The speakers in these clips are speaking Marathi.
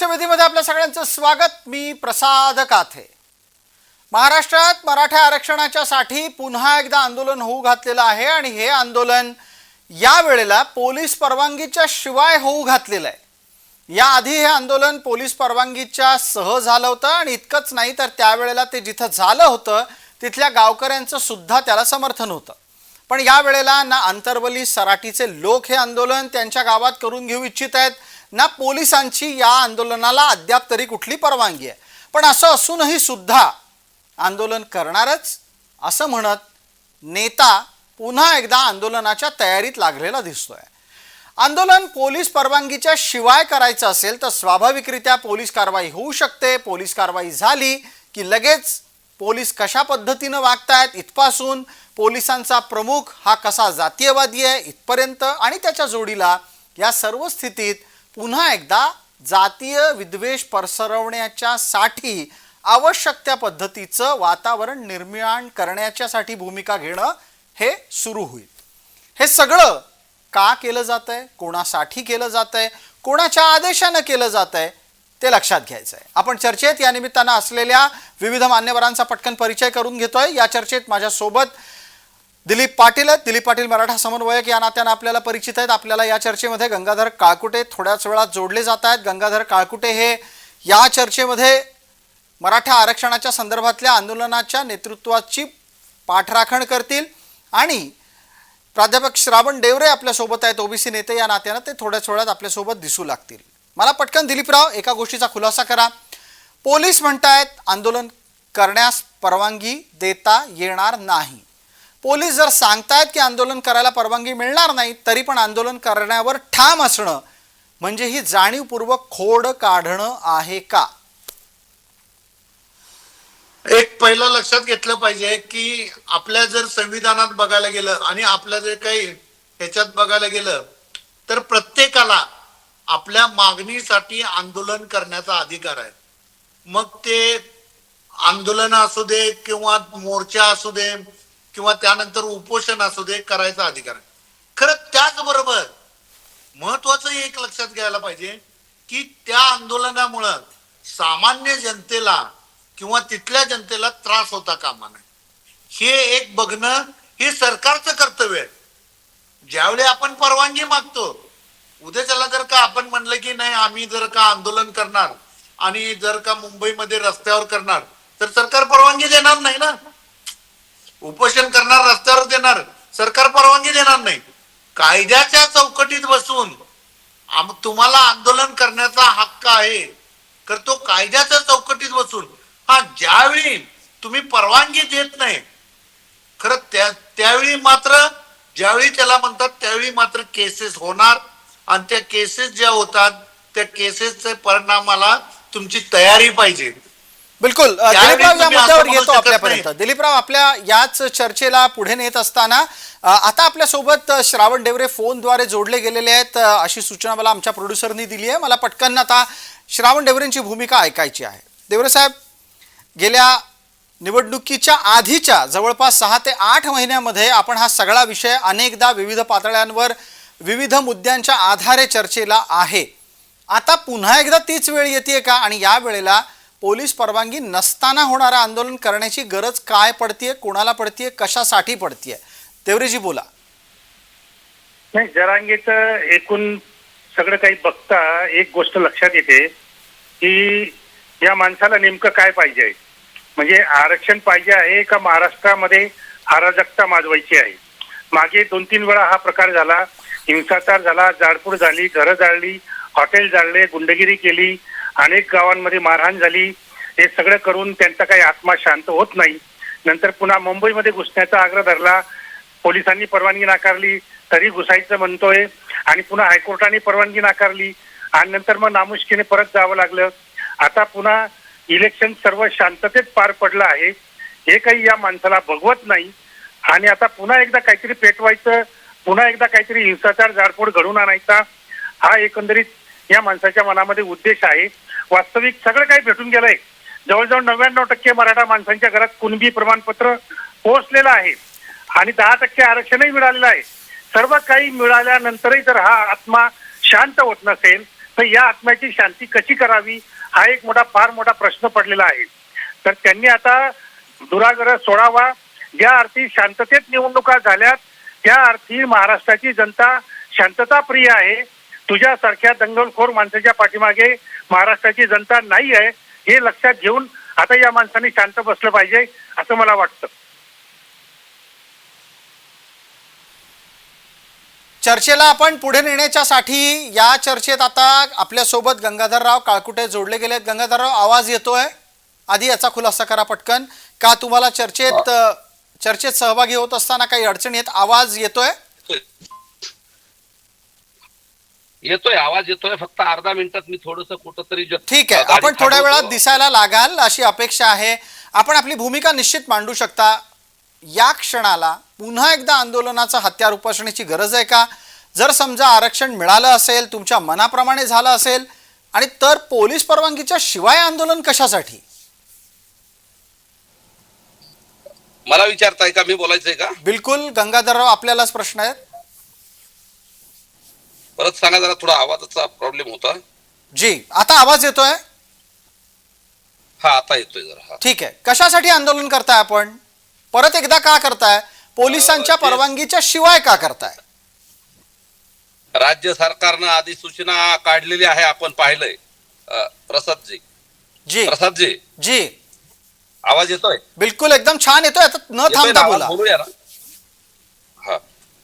लक्षवेधीमध्ये आपल्या सगळ्यांचं स्वागत. मी प्रसाद काथे. महाराष्ट्रात मराठा आरक्षणाच्या साठी पुन्हा एकदा आंदोलन होऊ घातलेलं आहे आणि हे आंदोलन या वेळेला पोलीस परवानगीच्या शिवाय होऊ घातलेलं आहे. याआधी हे आंदोलन पोलीस परवानगीच्या सह झालं होतं आणि इतकंच नाही तर त्यावेळेला ते जिथं झालं होतं तिथल्या गावकऱ्यांचं सुद्धा त्याला समर्थन होतं. पण या वेळेला ना आंतरवली सराटीचे लोक हे आंदोलन त्यांच्या गावात करून घेऊ इच्छित आहेत ना पोलिसांची या आंदोलनाला अद्याप तरी कुठली परवानगी आहे. पण असं असूनही सुद्धा आंदोलन करणारच असं म्हणत नेता पुन्हा एकदा आंदोलनाच्या तयारीत लागलेला दिसतोय. आंदोलन पोलीस परवानगीच्या शिवाय करायचं असेल तर स्वाभाविकरित्या पोलीस कारवाई होऊ शकते. पोलीस कारवाई झाली की लगेच पोलीस कशा पद्धतीनं वागतायत इथपासून पोलिसांचा प्रमुख हा कसा जातीयवादी आहे इथपर्यंत आणि त्याच्या जोडीला या सर्व स्थितीत पुन्हा एकदा जातीय विद्वेष पसरवण्याच्या साठी आवश्यक त्या पद्धतीचं वातावरण निर्माण करण्याच्यासाठी भूमिका घेणं हे सुरू होईल. हे सगळं का केलं जात आहे कोणासाठी केलं जात आहे कोणाच्या आदेशानं केलं जात आहे ते लक्षात घ्यायचं आहे आपण चर्चेत या निमित्तानं असलेल्या विविध मान्यवरांचा पटकन परिचय करून घेतोय. या चर्चेत माझ्यासोबत दिलीप पाटील आहेत. दिलीप पाटील मराठा समन्वयक या नात्यानं आपल्याला परिचित आहेत. आपल्याला या चर्चेमध्ये गंगाधर काळकुटे थोड्याच वेळात जोडले जात आहेत. गंगाधर काळकुटे हे या चर्चेमध्ये मराठा आरक्षणाच्या संदर्भातल्या आंदोलनाच्या नेतृत्वाची पाठराखण करतील. आणि प्राध्यापक श्रावण डेवरे आपल्यासोबत आहेत. ओबीसी नेते या नात्यानं ते थोड्याच वेळात आपल्यासोबत दिसू लागतील. मला पटकन दिलीपराव एका गोष्टीचा खुलासा करा. पोलीस म्हणतायत आंदोलन करण्यास परवानगी देता येणार नाही. पोलीस जर सांगतायत की आंदोलन करायला परवानगी मिळणार नाही तरी पण आंदोलन करण्यावर ठाम असणं म्हणजे ही जाणीवपूर्वक खोड काढणं आहे का? एक पहिलं लक्षात घेतलं पाहिजे की आपल्या जर संविधानात बघायला गेलं आणि आपल्या जे काही ह्याच्यात बघायला गेलं तर प्रत्येकाला आपल्या मागणीसाठी आंदोलन करण्याचा अधिकार आहे. मग ते आंदोलन असू दे किंवा मोर्चा असू दे किंवा त्यानंतर उपोषण असू दे करायचा अधिकार आहे. खरं त्याचबरोबर महत्वाचं एक लक्षात घ्यायला पाहिजे की त्या आंदोलनामुळं सामान्य जनतेला किंवा तिथल्या जनतेला त्रास होता कामा नये. हे एक बघणं हे सरकारचं कर्तव्य आहे. ज्यावेळी आपण परवानगी मागतो उद्याच्याला जर का आपण म्हणलं की नाही आम्ही जर का आंदोलन करणार आणि जर का मुंबईमध्ये रस्त्यावर करणार तर सरकार परवानगी देणार नाही ना? उपोषण करणार रस्त्यावर देणार सरकार परवानगी देणार नाही. कायद्याच्या चौकटीत बसून तुम्हाला आंदोलन करण्याचा हक्क आहे. तर तो कायद्याच्या चौकटीत बसून हा ज्यावेळी तुम्ही परवानगी देत नाही खरं त्या त्यावेळी मात्र ज्यावेळी त्याला म्हणतात त्यावेळी मात्र केसेस होणार. आणि त्या केसेस ज्या होतात त्या केसेसच्या परिणामाला तुमची तयारी पाहिजे. बिलकुल. दिलीपराव या मुद्द्यावर येतो आपल्यापर्यंत. दिलीपराव आपल्या याच चर्चेला पुढे नेत असताना आता आपल्यासोबत श्रावण डेवरे फोनद्वारे जोडले गेलेले आहेत. अशी सूचना मला आमच्या प्रोड्युसरनी दिली आहे. मला पटकन आता श्रावण डेवरेंची भूमिका ऐकायची आहे. देवरे साहेब गेल्या निवडणुकीच्या आधीच्या जवळपास सहा ते आठ महिन्यामध्ये आपण हा सगळा विषय अनेकदा विविध पातळ्यांवर विविध मुद्द्यांच्या आधारे चर्चेला आहे. आता पुन्हा एकदा तीच वेळ येते का? आणि या वेळेला पोलीस परवानगी नसताना होणारं आंदोलन करण्याची गरज काय पडतीये कोणाला पडतीये कशासाठी पडतीये? तेवरेजी बोला. नाही जरांगेचं एकूण सगळं काही बघता एक गोष्ट लक्षात येते की या माणसाला नेमकं काय पाहिजे? म्हणजे आरक्षण पाहिजे आहे का महाराष्ट्रामध्ये अराजकता माजवायची आहे? मागे दोन तीन वेळा हा प्रकार झाला हिंसाचार झाला जाडपूड झाली घरं जाळली हॉटेल जाळले गुंडगिरी केली अनेक गावांमध्ये मारहाण झाली. हे सगळं करून त्यांचा काही आत्मा शांत होत नाही. नंतर पुन्हा मुंबईमध्ये घुसण्याचा आग्रह धरला. पोलिसांनी परवानगी नाकारली. तरी घुसायचं म्हणतोय. आणि पुन्हा हायकोर्टाने परवानगी नाकारली. आणि नंतर मग नामुष्कीने परत जावं लागलं. आता पुन्हा इलेक्शन सर्व शांततेत पार पडलं आहे. हे काही या माणसाला भगवत नाही. आणि आता पुन्हा एकदा काहीतरी पेटवायचं. पुन्हा एकदा काहीतरी हिंसाचार जाडफोड घडून आणायचा. हा एकंदरीत या माणसाच्या मनामध्ये उद्देश आहे. वास्तविक सगळं काही भेटून गेलंय. जवळजवळ नव्याण्णव टक्के मराठा माणसांच्या घरात कुणबी प्रमाणपत्र पोहोचलेलं आहे. आणि दहा टक्के आरक्षणही मिळालेलं आहे. सर्व काही मिळाल्यानंतरही जर हा आत्मा शांत होत नसेल तर या आत्म्याची शांती कशी करावी हा एक मोठा फार मोठा प्रश्न पडलेला आहे. तर त्यांनी आता दुराग्रह सोडावा. ज्या अर्थी शांततेत निवडणुका झाल्यात त्या अर्थी महाराष्ट्राची जनता शांतता प्रिय आहे. तुझ्यासारख्या दंगलखोर माणसाच्या पाठीमागे महाराष्ट्राची जनता नाही आहे हे लक्षात घेऊन आता या माणसाने शांत बसलं पाहिजे असं मला वाटतं. चर्चेला आपण पुढे नेण्याच्यासाठी या चर्चेत आता आपल्यासोबत गंगाधरराव काळकुटे जोडले गेलेत गंगाधरराव आवाज येतोय? आधी याचा खुलासा करा पटकन. का तुम्हाला चर्चेत चर्चेत सहभागी होत असताना काही अडचणी येत आवाज येतोय? येतोय आवाज येतोय फक्त अर्धा मिनिटात मी थोडस कुठंतरी ठीक आहे. आपण थोड्या. वेळात दिसायला लागाल अशी अपेक्षा आहे. आपण आपली भूमिका निश्चित मांडू शकता. या क्षणाला पुन्हा एकदा आंदोलनाचं हत्यार उपासण्याची गरज आहे का? जर समजा आरक्षण मिळालं असेल तुमच्या मनाप्रमाणे झालं असेल आणि तर पोलीस परवानगीच्या शिवाय आंदोलन कशासाठी? मला विचारताय का? मी बोलायचंय का? बिलकुल. गंगाधरराव आपल्यालाच प्रश्न आहेत. परत सांगा जरा थोडा आवाजाचा प्रॉब्लेम होता. जी आता आवाज येतोय? हा आता येतोय जरा हा. ठीक आहे. कशासाठी आंदोलन करताय आपण? परत एकदा का करताय? पोलिसांच्या अं, ते- परवानगीच्या शिवाय का करताय? राज्य सरकारनं अधिसूचना काढलेली आहे आपण पाहिलंय. अं, प्रसादजी. जी. प्रसादजी. जी. आवाज येतोय? बिलकुल एकदम छान येतोय. आता न येतोय थांबता? आवाज? बोला. बोलूया ना.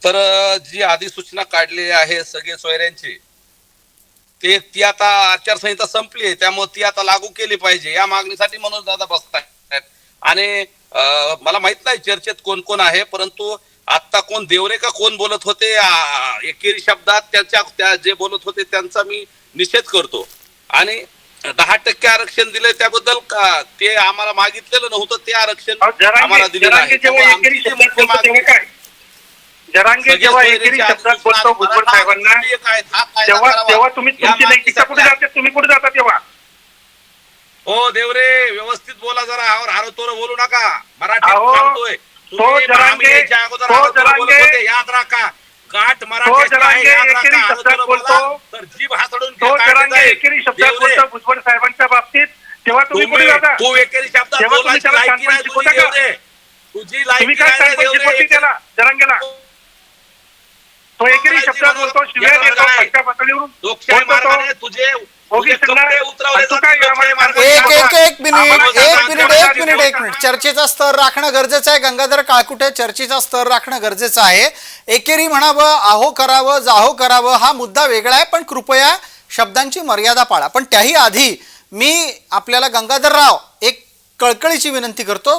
तर जी अधिसूचना काढलेली आहे सगळे सोयऱ्यांची ते ती आता आचारसंहिता संपली आहे त्यामुळे ती आता लागू केली पाहिजे. या मागणीसाठी मनोज दादा बसतायत. आणि मला माहीत नाही चर्चेत कोण कोण आहे परंतु आता कोण देवरे का कोण बोलत होते एकेरी शब्दात त्याच्या त्या जे बोलत होते त्यांचा मी निषेध करतो. आणि दहा टक्के आरक्षण दिले त्याबद्दल का ते आम्हाला मागितलेलं नव्हतं ते आरक्षण आम्हाला दिलेलं आहे. जरांगे जेव्हा एकेरी शब्दात बोलतो भुजबळ साहेबांना तेव्हा. तेव्हा तुम्ही तुमची नैतिकता कुठे जाते? तुम्ही कुठे जाता तेव्हा? हो देवरे व्यवस्थित बोला जरा. आवर हारोतोर बोलू नका. मराठी सांगतोय. तो जरांगे- तो जरांगे- याद राखा. एकेरी शब्दात बोलतो. भुजबळ साहेबांच्या बाबतीत. तेव्हा तुम्ही कुठे जाता? तू एकेरी शब्दात बोलायची लायकी नाही तुझी लायकी काय नाही जरांगेला? तो एकेरी शब्दात बोलतो शिव्या देतो कशा पातळीवरून बोलतो. एक एक एक मिनिट एक मिनिट एक मिनिट एक मिनिट. चर्चेचा स्तर राखणं गरजेचं आहे. गंगाधर काळकुटे चर्चेचा स्तर राखणं गरजेचं आहे. एकेरी म्हणावं आहो करावं जाहो करावं हा मुद्दा वेगळा आहे पण कृपया शब्दांची मर्यादा पाळा. पण त्याही आधी मी आपल्याला गंगाधरराव एक कळकळीची विनंती करतो.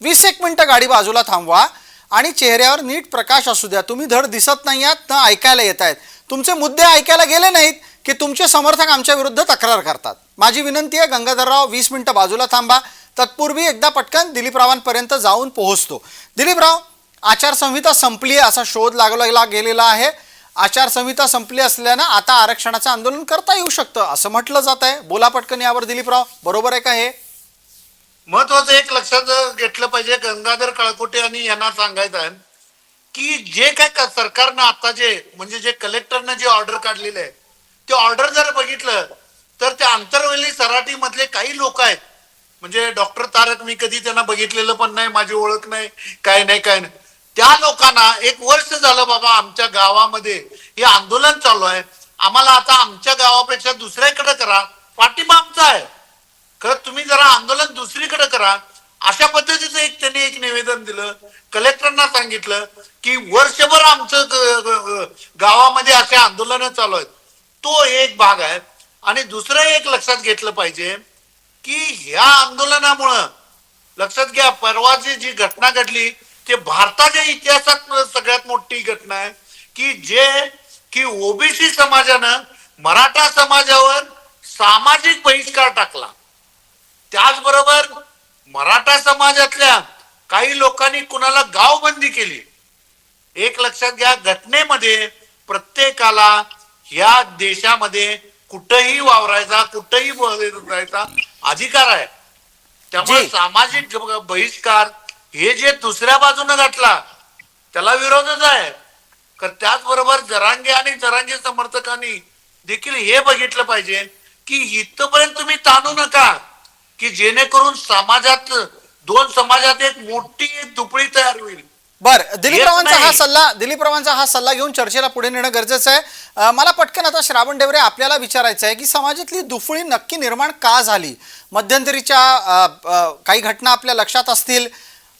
वीस एक मिनिटं गाडी बाजूला थांबवा. आणि चेहऱ्यावर नीट प्रकाश असू द्या. तुम्ही धड दिसत नाही आहात ना ऐकायला येत आहेत. तुमचे मुद्दे ऐकायला गेले नाहीत की तुमचे समर्थक आमच्या विरुद्ध तक्रार करतात. माझी विनंती आहे गंगाधरराव वीस मिनटं बाजूला थांबा. तत्पूर्वी एकदा पटकन दिलीपरावांपर्यंत जाऊन पोहोचतो. दिलीपराव आचारसंहिता संपली आहे असा शोध लागला गेलेला आहे. आचारसंहिता संपली असल्यानं आता आरक्षणाचं आंदोलन करता येऊ शकतं असं म्हटलं जात आहे. बोला पटकन यावर दिलीपराव बरोबर आहे का हे? महत्वाचं एक लक्षात घेतलं पाहिजे गंगाधर काळकोटे आणि यांना सांगायचं आहे की जे काय सरकारनं आता जे म्हणजे जे कलेक्टरनं जे ऑर्डर काढलेले आहे ते ऑर्डर जर बघितलं तर ते आंतरवेली सराटी मधले काही लोक आहेत. म्हणजे डॉक्टर तारक मी कधी त्यांना बघितलेलं पण नाही माझी ओळख नाही काय नाही काय नाही. त्या लोकांना एक वर्ष झालं बाबा आमच्या गावामध्ये हे आंदोलन चालू आहे. आम्हाला आता आमच्या गावापेक्षा दुसऱ्याकडे करा पाठिंबा आमचा आहे. खरं तुम्ही जरा आंदोलन दुसरीकडे करा. अशा पद्धतीचं एक त्यांनी एक निवेदन दिलं. कलेक्टरना सांगितलं की वर्षभर आमचं गावामध्ये असे आंदोलन चालू आहेत. तो एक भाग आहे. आणि दुसरं एक लक्षात घेतलं पाहिजे की ह्या आंदोलनामुळं लक्षात घ्या परवाची जी घटना घडली ते भारताच्या इतिहासात सगळ्यात मोठी घटना आहे. की जे की ओबीसी समाजानं मराठा समाजावर सामाजिक बहिष्कार टाकला. त्याचबरोबर मराठा समाजातल्या काही लोकांनी कुणाला गावबंदी केली? एक लक्षात घ्या घटनेमध्ये प्रत्येकाला या देशामध्ये कुठंही वावरायचा कुठंही बोलायचा अधिकार आहे. त्यामुळे. सामाजिक बहिष्कार हे जे दुसऱ्या बाजूने घातला त्याला विरोधच आहे. तर त्याचबरोबर जरांगे आणि जरांगे समर्थकांनी देखील हे बघितलं पाहिजे की इथपर्यंत तुम्ही ताणू नका. की जेणेकरून समाजात दोन समाजात एक मोठी दुपळी तयार होईल. बर दिलीप येत रावांचा हा. सल्ला दिलीप रावांचा हा सल्ला घेऊन चर्चेला पुढे नेणं गरजेचं आहे. मला पटकन आता श्रावण डेवरे आपल्याला विचारायचं आहे की समाजातली दुफळी नक्की निर्माण का झाली? मध्यंतरीच्या काही घटना आपल्या लक्षात असतील.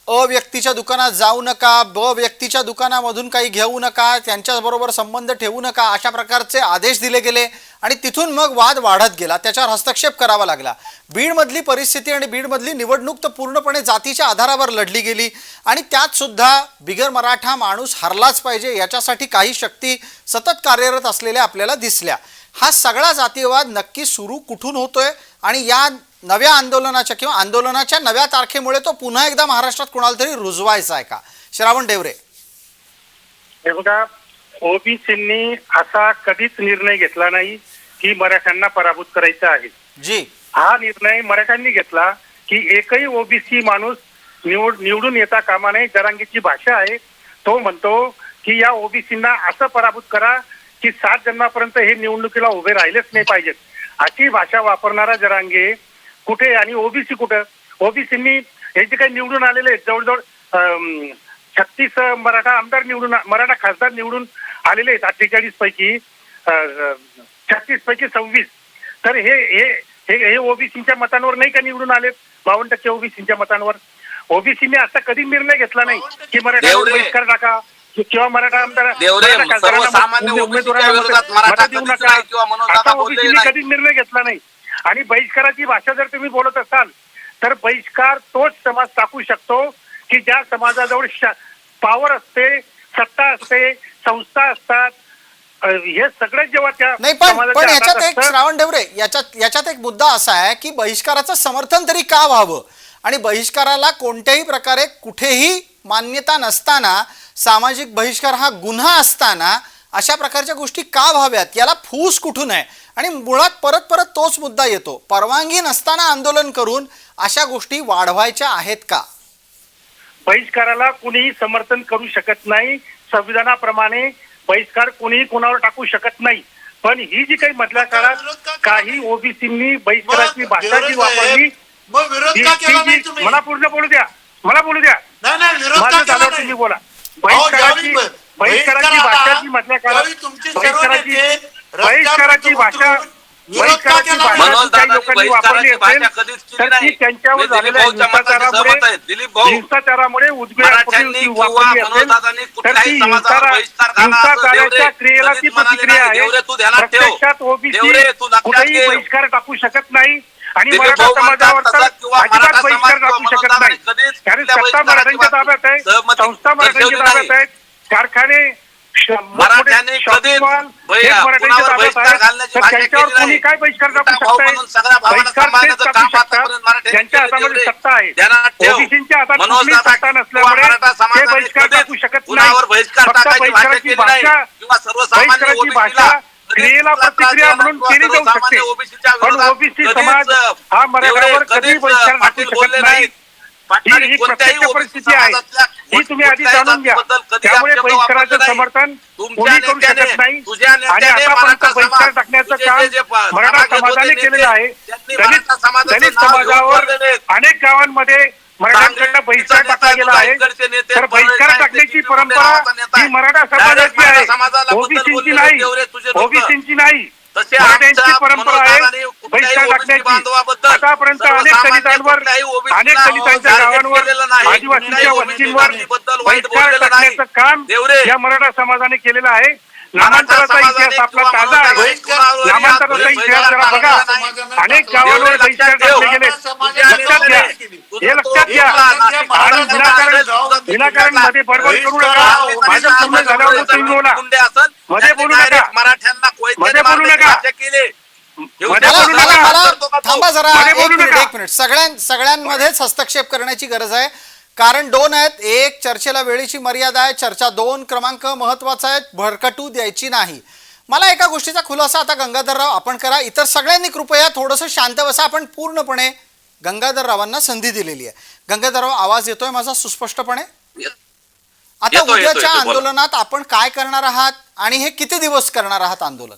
अ व्यक्तीच्या दुकानात जाऊ नका ब व्यक्तीच्या दुकानामधून काही घेऊ नका त्यांच्याबरोबर संबंध ठेवू नका अशा प्रकारचे आदेश दिले गेले आणि तिथून मग वाद वाढत गेला. त्याच्यावर हस्तक्षेप करावा लागला. बीडमधली परिस्थिती आणि बीडमधली निवडणूक तर पूर्णपणे जातीच्या आधारावर लढली गेली आणि त्यात सुद्धा बिगर मराठा माणूस हरलाच पाहिजे याच्यासाठी काही शक्ती सतत कार्यरत असलेल्या आपल्याला दिसल्या. हा सगळा जातीयवाद नक्की सुरू कुठून होतोय आणि या नव्या आंदोलनाच्या किंवा आंदोलनाच्या नव्या तारखेमुळे तो पुन्हा एकदा महाराष्ट्रात कुणाला तरी रुजवायचा आहे का? श्रावण डेवरे. हे बघा ओबीसींनी असा कधीच निर्णय घेतला नाही की मराठ्यांना पराभूत करायचं आहे. जी. हा निर्णय मराठ्यांनी घेतला की एकही ओबीसी माणूस निवड निवडून येता कामा नये जरांगीची भाषा आहे तो म्हणतो की या ओबीसींना असं पराभूत करा की सात जन्मापर्यंत हे निवडणुकीला उभे राहिलेच नाही पाहिजेत. अशी भाषा वापरणारा जरांगे कुठे आणि ओबीसी कुठं ओबीसींनी हे जे काही निवडून आलेले आहेत जवळजवळ छत्तीस मराठा आमदार निवडून मराठा खासदार निवडून आलेले आहेत अठ्ठेचाळीस पैकी छत्तीस पैकी सव्वीस तर हे हे हे ओबीसीच्या मतांवर नाही का निवडून आलेत बावन्न टक्के ओबीसीच्या मतांवर ओबीसीने असा कधी निर्णय घेतला नाही की मराठा. बहिष्कार टाका कि- किंवा मराठा आमदार उमेदवारांना मतं देऊ नका. बोललेले ओबीसीने. कधी निर्णय घेतला नाही आणि बहिष्काराची भाषा जर तुम्ही बोलत असाल तर बहिष्कार तोच समाज टाकू शकतो की ज्या समाजाजवळ पॉवर असते सत्ता असते संस्था असतात. हे सगळे जेव्हा त्या नाही पण पण याच्यात एक श्रावण डेवरे याच्यात याच्यात एक मुद्दा असा आहे की बहिष्काराचं समर्थन तरी का व्हावं? आणि बहिष्काराला कोणत्याही प्रकारे कुठेही मान्यता नसताना सामाजिक बहिष्कार हा गुन्हा असताना अशा प्रकारच्या गोष्टी का व्हाव्यात? याला फूस कुठून आहे? आणि मुळात परत परत तोच मुद्दा येतो. परवानगी नसताना आंदोलन करून अशा गोष्टी वाढवायच्या आहेत का? बहिष्काराला कुणीही समर्थन करू शकत नाही. संविधानाप्रमाणे बहिष्कार कुणीही कुणावर टाकू शकत नाही. पण ही जी काही मधल्या काळात काही? ओबीसींनी बहिष्काराची भाषा जी वापरली मला पूर्ण बोलू द्या. मला बोलू द्या. तुम्ही बोला. बहिष्काराची बहिष्काराची बहिष्कार भाषा जी मधल्या काळात तुमचे सर्व बहिष्काराची बहिष्काराची भाषा बहिष्काराची भाषा लोकांनी वापरली बहिष्काराची असेल भाषा कधीच केली तर ती नाही. त्यांच्यावर झालेल्या हिंसाचारामुळे हिंसाचारामुळे किंवा वापरली असेल तर कुठल्याही ती हिंसाचाराच्या क्रियेला ती प्रतिक्रिया. आहे. प्रत्यक्षात ओबीसी कुठेही. बहिष्कार टाकू शकत नाही आणि मराठा समाजावर तर तसा किंवा अजिबात मराठा बहिष्कार समाज टाकू शकत नाही कारण सत्ता मराठ्यांच्या ताब्यात आहे संस्था मराठ्यांच्या ताब्यात. आहेत कारखाने मराठ्यांनी कधीच कुणावर बहिष्कार. घालण्याची भाषा केली नाही. बहिष्कार सगळ्या भावांना सांभाळण्याचं काम आतापर्यंत मराठ्यांनी ध्यानात ठेव. मनोज मराठा समाजाने कधीच कुणावर टाकायची भाषा केली नाही. किंवा सर्वसामान्य ओबीसीला क्रियेला प्रतिक्रिया म्हणून केली जाऊ शकते पण ओबीसी समाज हा मराठ्यावर कधी बहिष्कार टाकू शकत नाही ही कोणत्याही परिस्थिती आहे. ही तुम्ही आधी कुठल्याही जाणून घ्या. जातीबद्दल कधी त्यामुळे आक्षेप बहिष्काराचं वापरले नाही. समर्थन तुमच्या कोणी करू नेत्याने, शकत नाही. तुझ्या आणि नेत्याने आतापर्यंत मराठा बहिष्कार टाकण्याचं काम मराठा समाजाने केलेलं आहे. दलित दलित समाजावर. अनेक गावांमध्ये मराठ्यांकडनं बहिष्कार टाकला गेला आहे. तर बहिष्कार टाकण्याची परंपरा ही. मराठा समाजाची आहे. ओबीसींची नाही. ओबीसींची नाही. मराठ्यांची परंपरा आहे. बहिष्कार टाकण्याची. आतापर्यंत अनेक दलितांवर अनेक दलितांच्या target गावांवर. आदिवासींच्या वस्तींवर बहिष्कार. टाकण्याचं काम. या मराठा समाजाने केलेलं आहे नामांतराचा इतिहास आपला ताजा आहे नामांतराचा इतिहास जरा बघा. अनेक गावांवर बहिष्कार. टाकले गेले लक्षात घ्या हे लक्षात घ्या आणि विनाकारण विनाकारणमध्ये बडबड करू नका माझं पूर्ण झाल्यावर तुम्ही बोला मध्ये बोलू नका. मराठ्यांना मध्ये बोलू नका. मध्ये मला बोलू मला नका. मला थांबा जरा मध्ये एक बोलू मिनिट नका. एक मिनिट. सगळ्यां सगळ्यांमध्येच हस्तक्षेप करण्याची गरज आहे. कारण दोन आहेत. एक चर्चेला वेळेची मर्यादा आहे. चर्चा दोन क्रमांक महत्त्वाचा आहे भरकटू द्यायची नाही. मला एका गोष्टीचा खुलासा आता गंगाधरराव आपण करा. इतर सगळ्यांनी कृपया थोडंसं शांत बसा. आपण पूर्णपणे गंगाधररावांना संधी दिलेली आहे. गंगाधरराव आवाज येतोय माझा सुस्पष्टपणे? आता येतोय, येतोय, उद्याच्या येतोय, बोला. आंदोलनात आपण काय करणार आहात? आणि हे किती दिवस करणार आहात आंदोलन?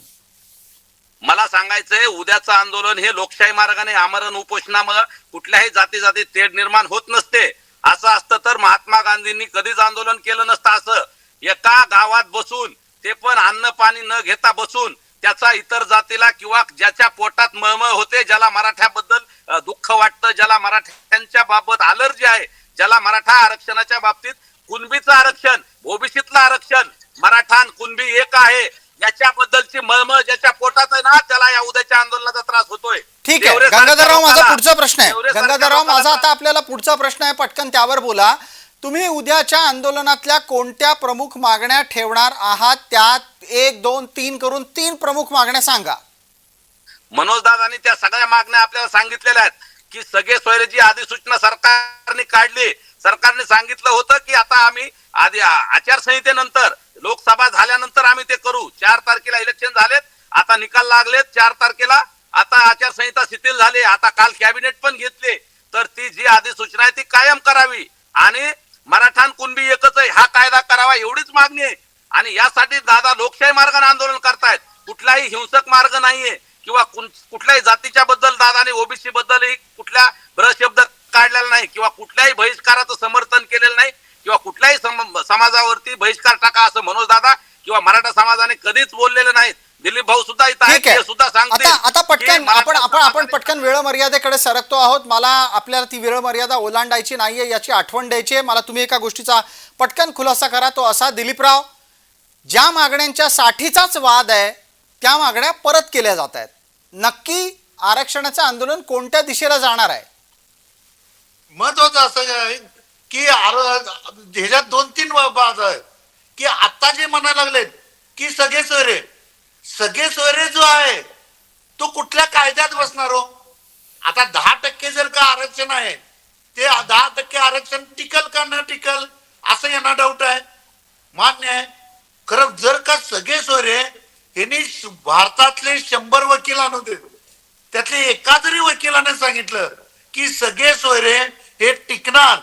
मला सांगायचंय उद्याचं आंदोलन हे लोकशाही मार्गाने आमरण उपोषणामुळे कुठल्याही जाती जाती तेढ निर्माण होत नसते. असं असतं तर महात्मा गांधींनी कधीच आंदोलन केलं नसतं असं. एका गावात बसून ते पण अन्न पाणी न घेता बसून त्याचा इतर जातीला किंवा ज्याच्या पोटात मळमळ होते ज्याला मराठ्याबद्दल दुःख वाटतं ज्याला मराठ्यांच्या बाबत अलर्जी आहे ज्याला मराठा आरक्षणाच्या बाबतीत कुणबीचं आरक्षण ओबीसीतलं आरक्षण मराठा आणि कुणबी एक आहे. याच्याबद्दलची मळमळ ज्याच्या पोटात आहे ना त्याला या उद्याच्या आंदोलनाचा त्रास होतोय. ठीक आहे. गंगाधरराव माझा पुढचा प्रश्न आहे. गंगाधरराव माझा आता आपल्याला पुढचा प्रश्न आहे. पटकन त्यावर बोला. तुम्ही उद्याच्या आंदोलनातल्या कोणत्या प्रमुख मागण्या ठेवणार आहात? त्यात एक दोन तीन करून तीन प्रमुख मागण्या सांगा. मनोज दादांनी त्या सगळ्या मागण्या आपल्याला सांगितलेल्या आहेत की सगळे सोयरेची अधिसूचना सरकारने काढली सरकारने सांगितलं होतं की आता आम्ही आधी आचारसंहितेनंतर लोकसभा झाल्यानंतर आम्ही ते करू. चार तारखेला इलेक्शन झालेत आता निकाल लागलेत चार तारखेला आता आचारसंहिता शिथिल झाली आता काल कॅबिनेट पण घेतले. तर ती जी अधिसूचना आहे ती कायम करावी. आणि मराठान कुणबी एकच आहे हा कायदा करावा एवढीच मागणी आहे. आणि यासाठी दादा लोकशाही मार्गाने आंदोलन करतायत. कुठलाही हिंसक मार्ग नाहीये. किंवा कुठल्याही जातीच्या बद्दल दादाने ओबीसी बद्दलही कुठल्या ब्रशब्द काढलेला नाही किंवा कुठल्याही बहिष्काराचं समर्थन केलेलं नाही किंवा कुठल्याही सम- समाजावरती बहिष्कार टाका असं मनोज दादा किंवा मराठा समाजाने कधीच बोललेले नाहीत दिलीप भाऊ सुद्धा इथं सुद्धा सांगतील आता आता पटकन आपण आपण आपण पटकन वेळ मर्यादेकडे सरकतो आहोत. मला आपल्याला ती वेळ मर्यादा ओलांडायची नाहीये याची आठवण द्यायची आहे. मला तुम्ही एका गोष्टीचा पटकन खुलासा करा. तो असा दिलीपराव ज्या मागण्यांच्या साठीचाच वाद आहे त्या मागण्या परत केल्या जात आहेत. नक्की आरक्षणाचं आंदोलन कोणत्या दिशेला जाणार आहे? महत्वाचं असं आहे की आर- ह्याच्यात दोन तीन बाज आहेत. की आता जे म्हणायला लागलेत की सगळे सोयरे. सगळे सोयरे जो आहे तो कुठल्या कायद्यात बसणार हो? आता दहा टक्के जर का आरक्षण आहे ते दहा टक्के आरक्षण टिकल का न टिकल असं यांना डाऊट आहे. मान्य आहे. खरं जर का सगळे सोयरे यांनी श- भारतातले शंभर वकील आणून देत त्यातले एका जरी वकिलाने सांगितलं की सगळे सोयरे हे टिकणार.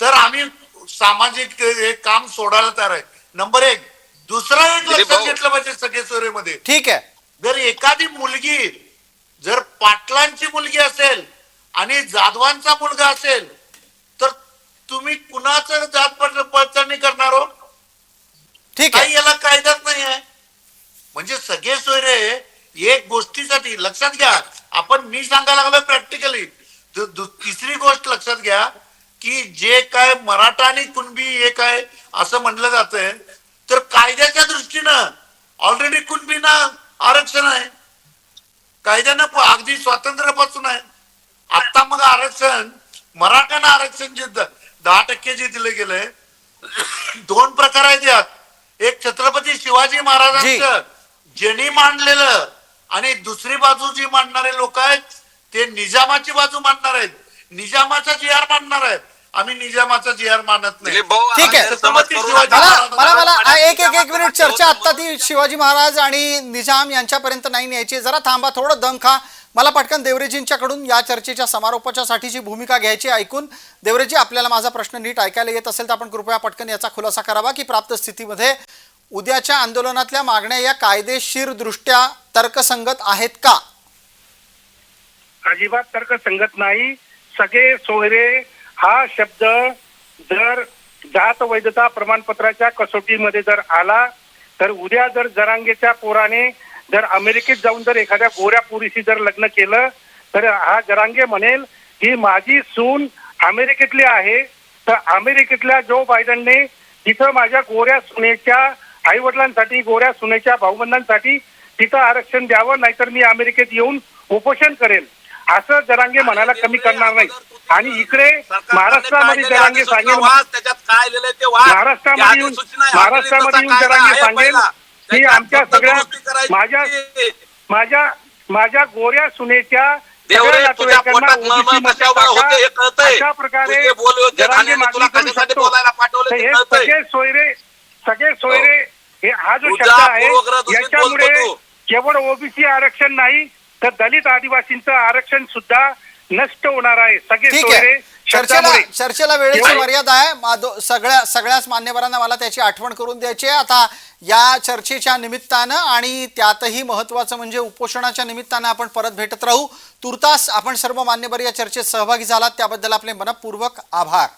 तर आम्ही सामाजिक हे काम सोडायला तयार आहे. नंबर एक दुसरा एक लक्षात. घेतलं पाहिजे सगळे सोयरेमध्ये ठीक आहे. जर एखादी मुलगी जर पाटलांची मुलगी असेल आणि जाधवांचा मुलगा असेल तर तुम्ही कुणाचं जात पड- पडताळणी करणार हो? ठीक आहे. याला कायदाच नाही आहे. म्हणजे सगळे सोयरे एक गोष्टीसाठी लक्षात घ्या. आपण मी सांगायला लागलो प्रॅक्टिकली तिसरी गोष्ट लक्षात घ्या की जे काय मराठा आणि कुणबी एक आहे असं म्हणलं जातंय तर कायद्याच्या दृष्टीनं ऑलरेडी कुणबीना आरक्षण आहे. कायद्यानं अगदी स्वातंत्र्यापासून आहे. आता मग आरक्षण मराठ्यांना आरक्षण जे दहा टक्के जे दिले गेले दोन प्रकार आहेत यात. एक छत्रपती शिवाजी महाराजांचं ज्यांनी मांडलेलं आणि दुसरी बाजू जी मांडणारे लोक आहेत ते निजामाची बाजू मांडणार आहेत. निजामाचा जी आर मांडणार आहेत. आम्ही निजामाचा जी आर मानत नाही. ठीक आहे. मला मला एक एक एक मिनिट चर्चा आत्ता ती शिवाजी महाराज आणि निजाम यांच्यापर्यंत नाही न्यायची. जरा थांबा थोडं दम खा. मला पटकन देवरेजींच्याकडून या चर्चेच्या समारोपाच्या साठीची भूमिका घ्यायची ऐकून. देवरेजी आपल्याला माझा प्रश्न नीट ऐकायला येत असेल तर आपण कृपया पटकन याचा खुलासा करावा की प्राप्त स्थितीमध्ये उद्याच्या आंदोलनातल्या मागण्या या कायदेशीर दृष्ट्या तर्कसंगत आहेत का? अजिबात तर्क संगत नाही. सगळे सोयरे हा शब्द जर जात वैधता प्रमाणपत्राच्या कसोटीमध्ये जर आला तर उद्या जर जरांगेच्या पोराने जर अमेरिकेत जाऊन जर एखाद्या गोऱ्या पुरीशी जर लग्न केलं तर हा जरांगे म्हणेल की माझी सून अमेरिकेतली आहे. तर अमेरिकेतल्या जो बायडनने तिथं माझ्या गोऱ्या सुनेच्या आई वडिलांसाठी गोऱ्या सुनेच्या भाऊबंधांसाठी तिथं आरक्षण द्यावं नाहीतर मी अमेरिकेत येऊन उपोषण करेल. असं जरांगे म्हणायला कमी करणार नाही आणि इकडे महाराष्ट्रामध्ये जरांगे सांगेल त्याच्यात काय लिहिलंय ते वाच. महाराष्ट्रामध्ये येऊन. महाराष्ट्रामध्ये येऊन जरांगे सांगेल. की आमच्या सगळ्या. माझ्या माझ्या माझ्या गोऱ्या सुनेच्या हे. अशा प्रकारे जरांगे मागणी करू शकतो. हे. सगळे सोयरे सगळे सोयरे हे हा जो तुझा शब्द आहे याच्यामुळे. केवळ ओबीसी आरक्षण नाही तर दलित आदिवासींचं आरक्षण सुद्धा नष्ट होणार आहे. सगळे ठीक आहे. सोयरे चर्चेला शब्दामुळे चर्चेला वेळेची एवढे- मर्यादा आहे. माधव- सगळ्या सगळ्याच मान्यवरांना मला त्याची आठवण करून द्यायची आहे. आता या चर्चेच्या निमित्तानं आणि त्यातही महत्वाचं म्हणजे उपोषणाच्या निमित्तानं आपण परत भेटत राहू. तुर्तास आपण सर्व मान्यवर या चर्चेत सहभागी झालात. त्याबद्दल आपले मनपूर्वक आभार.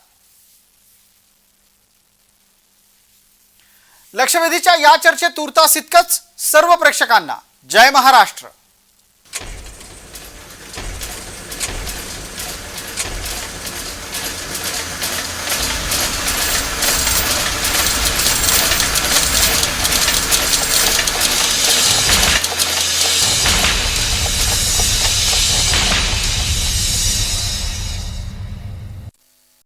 लक्षवेधीच्या या चर्चेत तुर्तास इतकंच. सर्व प्रेक्षकांना जय महाराष्ट्र.